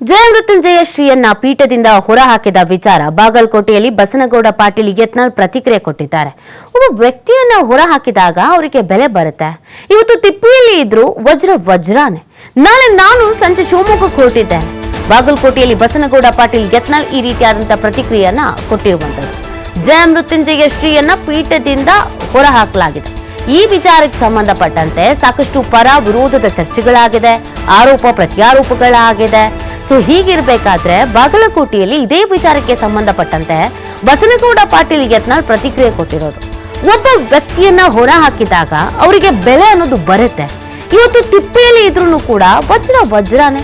ಜಯಮೃತ್ಯುಂಜಯ ಶ್ರೀಯನ್ನ ಪೀಠದಿಂದ ಹೊರಹಾಕಿದ ವಿಚಾರ ಬಾಗಲಕೋಟೆಯಲ್ಲಿ ಬಸನಗೌಡ ಪಾಟೀಲ್ ಯತ್ನಾಳ್ ಪ್ರತಿಕ್ರಿಯೆ ಕೊಟ್ಟಿದ್ದಾರೆ. ಒಬ್ಬ ವ್ಯಕ್ತಿಯನ್ನ ಹೊರಹಾಕಿದಾಗ ಅವರಿಗೆ ಬೆಲೆ ಬರುತ್ತೆ. ಇವತ್ತು ತಿಪ್ಪಿಯಲ್ಲಿ ಇದ್ರು ವಜ್ರ ವಜ್ರಾನೆ. ನಾಳೆ ನಾನು ಸಂಜೆ ಶಿವಮೊಗ್ಗಕ್ಕೆ ಹೊರಟಿದ್ದೇನೆ ಬಾಗಲಕೋಟೆಯಲ್ಲಿ ಬಸನಗೌಡ ಪಾಟೀಲ್ ಯತ್ನಾಳ್ ಈ ರೀತಿಯಾದಂತಹ ಪ್ರತಿಕ್ರಿಯೆಯನ್ನ ಕೊಟ್ಟಿರುವಂತದ್ದು. ಜಯಮೃತ್ಯುಂಜಯ ಶ್ರೀಯನ್ನ ಪೀಠದಿಂದ ಹೊರಹಾಕಲಾಗಿದೆ. ಈ ವಿಚಾರಕ್ಕೆ ಸಂಬಂಧಪಟ್ಟಂತೆ ಸಾಕಷ್ಟು ಪರ ವಿರೋಧದ ಚರ್ಚೆಗಳಾಗಿದೆ. ಆರೋಪ ಪ್ರತ್ಯಾರೋಪಗಳಾಗಿದೆ. ಸೊ ಹೀಗಿರ್ಬೇಕಾದ್ರೆ ಬಾಗಲಕೋಟೆಯಲ್ಲಿ ಇದೇ ವಿಚಾರಕ್ಕೆ ಸಂಬಂಧಪಟ್ಟಂತೆ ಬಸನಗೌಡ ಪಾಟೀಲ್ ಯತ್ನಾಳ್ ಪ್ರತಿಕ್ರಿಯೆ ಕೊಟ್ಟಿರೋದು. ಒಬ್ಬ ವ್ಯಕ್ತಿಯನ್ನ ಹೊರ ಹಾಕಿದಾಗ ಅವರಿಗೆ ಬೆಲೆ ಅನ್ನೋದು ಬರುತ್ತೆ. ಇವತ್ತು ತಿಪ್ಪೆಯಲ್ಲಿ ಇದ್ರೂ ಕೂಡ ವಜ್ರ ವಜ್ರಾನೆ.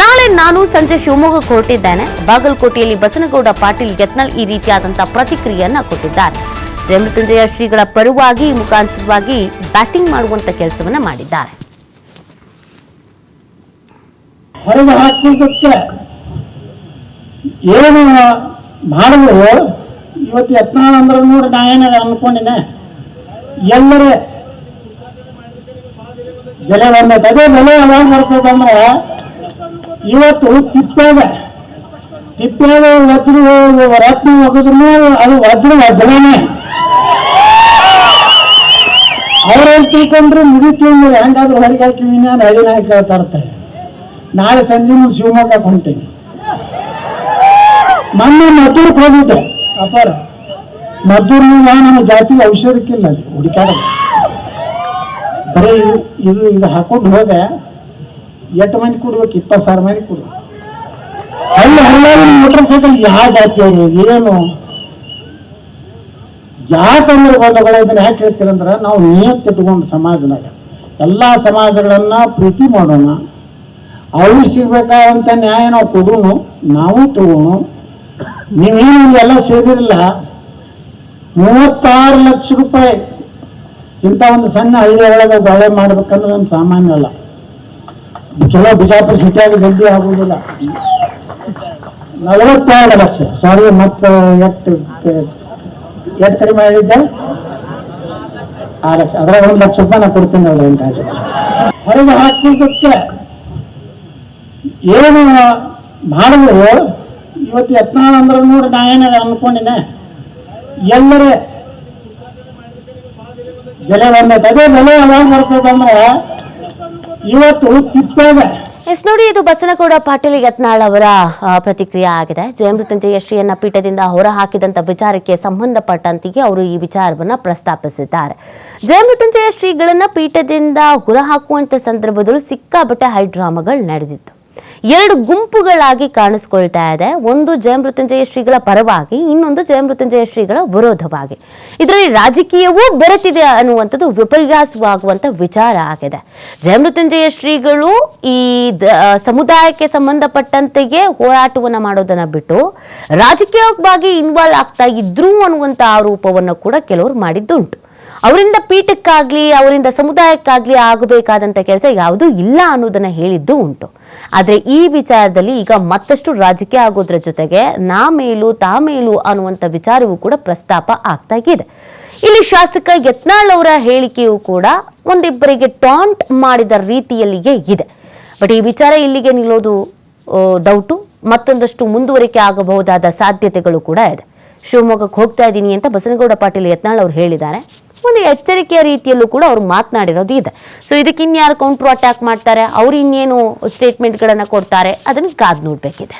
ನಾಳೆ ನಾನು ಸಂಜೆ ಶಿವಮೊಗ್ಗಕ್ಕೆ ಹೊರಟಿದ್ದೇನೆ. ಬಾಗಲಕೋಟೆಯಲ್ಲಿ ಬಸನಗೌಡ ಪಾಟೀಲ್ ಯತ್ನಾಳ್ ಈ ರೀತಿಯಾದಂತಹ ಪ್ರತಿಕ್ರಿಯೆಯನ್ನ ಕೊಟ್ಟಿದ್ದಾರೆ. ಜಯಮೃತ್ಯುಂಜಯ ಶ್ರೀಗಳ ಪರವಾಗಿ ಮುಖಾಂತರವಾಗಿ ಬ್ಯಾಟಿಂಗ್ ಮಾಡುವಂತ ಕೆಲಸವನ್ನ ಮಾಡಿದ್ದಾರೆ. ಹೊರಗೆ ಹಾಕುವುದಕ್ಕೆ ಏನು ಮಾಡಿದ್ರು, ಇವತ್ತು ಯತ್ನಾಳ ಅಂದ್ರೆ ನೋಡಿ ನಾ ಏನಾರ ಅನ್ಕೊಂಡಿನೆ ಎಲ್ಲರೇ ಬೆಲೆ ಬಂದೈತೆ ಅದೇ ಬೆಲೆ ಯಾವಾಗ ಬರ್ತದಂದ್ರೆ ಇವತ್ತು ತಿಪ್ಪಾಗ ತಿಪ್ಪಾಗ ವಜ್ರ ರತ್ನ ಒಗದ್ರು ಅದು ವಜ್ರ ವಜ್ರನೇ. ಅವ್ರೇನ್ ತಿಳ್ಕೊಂಡ್ರು ಮುಗಿತೀವಿ ಹೆಂಗಾದ್ರು ಹೊರಗೆ ಹಾಕಿ ಹಳ್ಳಿ ಹಳ್ಳಿನ ಕೇಳ್ತಾ ಇರ್ತಾರೆ. ನಾಳೆ ಸಂಜೆ ಶಿವಮೊಗ್ಗ ಶಿವಮೊಗ್ಗಕ್ಕೆ ಹೊಂಟೀನಿ ಮೊನ್ನೆ ಮದ್ದೂರ್ಗೆ ಹೋಗಿದ್ದೆ. ಅಪಾರ. ಮದ್ದೂರು ನಮ್ಮ ಜಾತಿ ಔಷಧಕ್ಕಿಲ್ಲ. ಹುಡುಕಾಡ ಬರೀ ಇದು ಇದು ಹಾಕೊಂಡು ಹೋದೆ. ಎಷ್ಟು ಮಂದಿ ಕೊಡ್ಬೇಕು? ಇಪ್ಪತ್ತು ಸಾವಿರ ಮಂದಿ ಕೊಡ್ಬೇಕು. ಅಲ್ಲಿ ಹಳ್ಳಾರಿ ಮೋಟರ್ ಸೈಕಲ್ ಯಾವ ಜಾತಿಯವರು ಏನು? ಯಾಕಂದ್ರೆ ಬಂಧುಗಳ ಇದನ್ನ ಯಾಕೆ ಹೇಳ್ತೀರಂದ್ರೆ, ನಾವು ನಿಯತ್ತಿಟ್ಕೊಂಡು ಸಮಾಜದಾಗ ಎಲ್ಲ ಸಮಾಜಗಳನ್ನ ಪ್ರೀತಿ ಮಾಡೋಣ. ಅವ್ರಿಗೆ ಸಿಗ್ಬೇಕಾದಂತ ನ್ಯಾಯ ನಾವು ಕೊಡೋಣ ನಾವು ತಗೋಣ ನೀವೇನು ಎಲ್ಲ ಸೇರಿರಲ್ಲ, ಮೂವತ್ತಾರು ಲಕ್ಷ ರೂಪಾಯಿ ಇಂಥ ಒಂದು ಸಣ್ಣ ಹಳ್ಳಿ ಒಳಗೆ ಬಾಳೆ ಮಾಡ್ಬೇಕಂದ್ರೆ ಒಂದು ಸಾಮಾನ್ಯ ಅಲ್ಲ. ಚಲೋ ಬಿಜಾಪುರ ಸಿಟಿಯಾಗ ಜಲ್ದಿ ಆಗುವುದಿಲ್ಲ ನಲವತ್ತೆರಡು ಲಕ್ಷ ಸಾರಿ ಮತ್ತೆ ಎಷ್ಟು ಎಷ್ಟು ಕಡಿಮೆ ಹೇಳಿದ್ದೆ ಆರು ಲಕ್ಷ, ಅದ್ರಾಗ ಒಂದು ಲಕ್ಷ ರೂಪಾಯಿ ನಾ ಕೊಡ್ತೀನಿ ಅವ್ರ ಅಂತ ಹೊರಗೆ ಹಾಕುವುದಕ್ಕೆ ಏನು ಮಾಡಿದ್ರು, ಇವತ್ತು ಯತ್ನಾಳ ಅಂದ್ರೆ ನೋಡಿ, ನಾ ಏನ ಅನ್ಕೊಂಡಿನ ಎಲ್ಲರೇ ಬೆಲೆ ಬಂದ ಅದೇ ಬೆಲೆ ಯಾವಾಗ ಇವತ್ತು ತಿಪ್ಪಾಗ ಎಸ್, ನೋಡಿ, ಇದು ಬಸನಗೌಡ ಪಾಟೀಲ್ ಯತ್ನಾಳ್ ಅವರ ಪ್ರತಿಕ್ರಿಯೆ ಆಗಿದೆ. ಜಯಮೃತ್ಯುಂಜಯ ಶ್ರೀಯನ್ನ ಪೀಠದಿಂದ ಹೊರ ಹಾಕಿದಂತ ವಿಚಾರಕ್ಕೆ ಸಂಬಂಧಪಟ್ಟಂತೆಯೇ ಅವರು ಈ ವಿಚಾರವನ್ನ ಪ್ರಸ್ತಾಪಿಸಿದ್ದಾರೆ. ಜಯಮೃತ್ಯುಂಜಯ ಶ್ರೀಗಳನ್ನ ಪೀಠದಿಂದ ಹೊರ ಹಾಕುವಂತ ಸಂದರ್ಭದಲ್ಲೂ ಸಿಕ್ಕಾಪಟ್ಟೆ ಹೈಡ್ರಾಮಾಗಳು ನಡೆದಿತ್ತು. ಎರಡು ಗುಂಪುಗಳಾಗಿ ಕಾಣಿಸ್ಕೊಳ್ತಾ ಇದೆ. ಒಂದು ಜಯಮೃತ್ಯುಂಜಯ ಶ್ರೀಗಳ ಪರವಾಗಿ, ಇನ್ನೊಂದು ಜಯಮೃತ್ಯುಂಜಯ ಶ್ರೀಗಳ ವಿರೋಧವಾಗಿ. ಇದರಲ್ಲಿ ರಾಜಕೀಯವೂ ಬೆರೆತಿದೆ ಅನ್ನುವಂಥದ್ದು ವಿಪರ್ಯಾಸವಾಗುವಂಥ ವಿಚಾರ ಆಗಿದೆ. ಜಯಮೃತ್ಯುಂಜಯ ಶ್ರೀಗಳು ಈ ಸಮುದಾಯಕ್ಕೆ ಸಂಬಂಧಪಟ್ಟಂತೆಯೇ ಹೋರಾಟವನ್ನು ಮಾಡೋದನ್ನು ಬಿಟ್ಟು, ರಾಜಕೀಯವಾಗಿ ಇನ್ವಾಲ್ವ್ ಆಗ್ತಾ ಇದ್ರು ಅನ್ನುವಂಥ ಆರೋಪವನ್ನು ಕೂಡ ಕೆಲವರು ಮಾಡಿದ್ದುಂಟು. ಅವರಿಂದ ಪೀಠಕ್ಕಾಗ್ಲಿ, ಅವರಿಂದ ಸಮುದಾಯಕ್ಕಾಗ್ಲಿ ಆಗಬೇಕಾದಂತ ಕೆಲಸ ಯಾವುದೂ ಇಲ್ಲ ಅನ್ನೋದನ್ನ ಹೇಳಿದ್ದು ಉಂಟು. ಆದರೆ ಈ ವಿಚಾರದಲ್ಲಿ ಈಗ ಮತ್ತಷ್ಟು ರಾಜಕೀಯ ಆಗೋದ್ರ ಜೊತೆಗೆ ನಾ ಮೇಲು, ತಾ ಮೇಲು ಅನ್ನುವಂಥ ವಿಚಾರವೂ ಕೂಡ ಪ್ರಸ್ತಾಪ ಆಗ್ತಾ ಇದೆ. ಇಲ್ಲಿ ಶಾಸಕ ಯತ್ನಾಳ್ ಅವರ ಹೇಳಿಕೆಯೂ ಕೂಡ ಒಂದಿಬ್ಬರಿಗೆ ಟಾಂಟ್ ಮಾಡಿದ ರೀತಿಯಲ್ಲಿಯೇ ಇದೆ. ಬಟ್ ಈ ವಿಚಾರ ಇಲ್ಲಿಗೆ ನಿಲ್ಲೋದು ಡೌಟು. ಮತ್ತೊಂದಷ್ಟು ಮುಂದುವರಿಕೆ ಆಗಬಹುದಾದ ಸಾಧ್ಯತೆಗಳು ಕೂಡ ಇದೆ. ಶಿವಮೊಗ್ಗಕ್ಕೆ ಹೋಗ್ತಾ ಇದ್ದೀನಿ ಅಂತ ಬಸನಗೌಡ ಪಾಟೀಲ್ ಯತ್ನಾಳ್ ಅವರು ಹೇಳಿದ್ದಾರೆ. ಒಂದು ಎಚ್ಚರಿಕೆಯ ರೀತಿಯಲ್ಲೂ ಕೂಡ ಅವ್ರು ಮಾತನಾಡಿರೋದು ಇದೆ. ಸೊ ಇದಕ್ಕೆ ಇನ್ಯಾರು ಕೌಂಟ್ರ್ ಅಟ್ಯಾಕ್ ಮಾಡ್ತಾರೆ? ಅವ್ರು ಇನ್ನೇನು ಸ್ಟೇಟ್ಮೆಂಟ್ಗಳನ್ನು ಕೊಡ್ತಾರೆ? ಅದನ್ನು ಕಾದು ನೋಡಬೇಕಿದೆ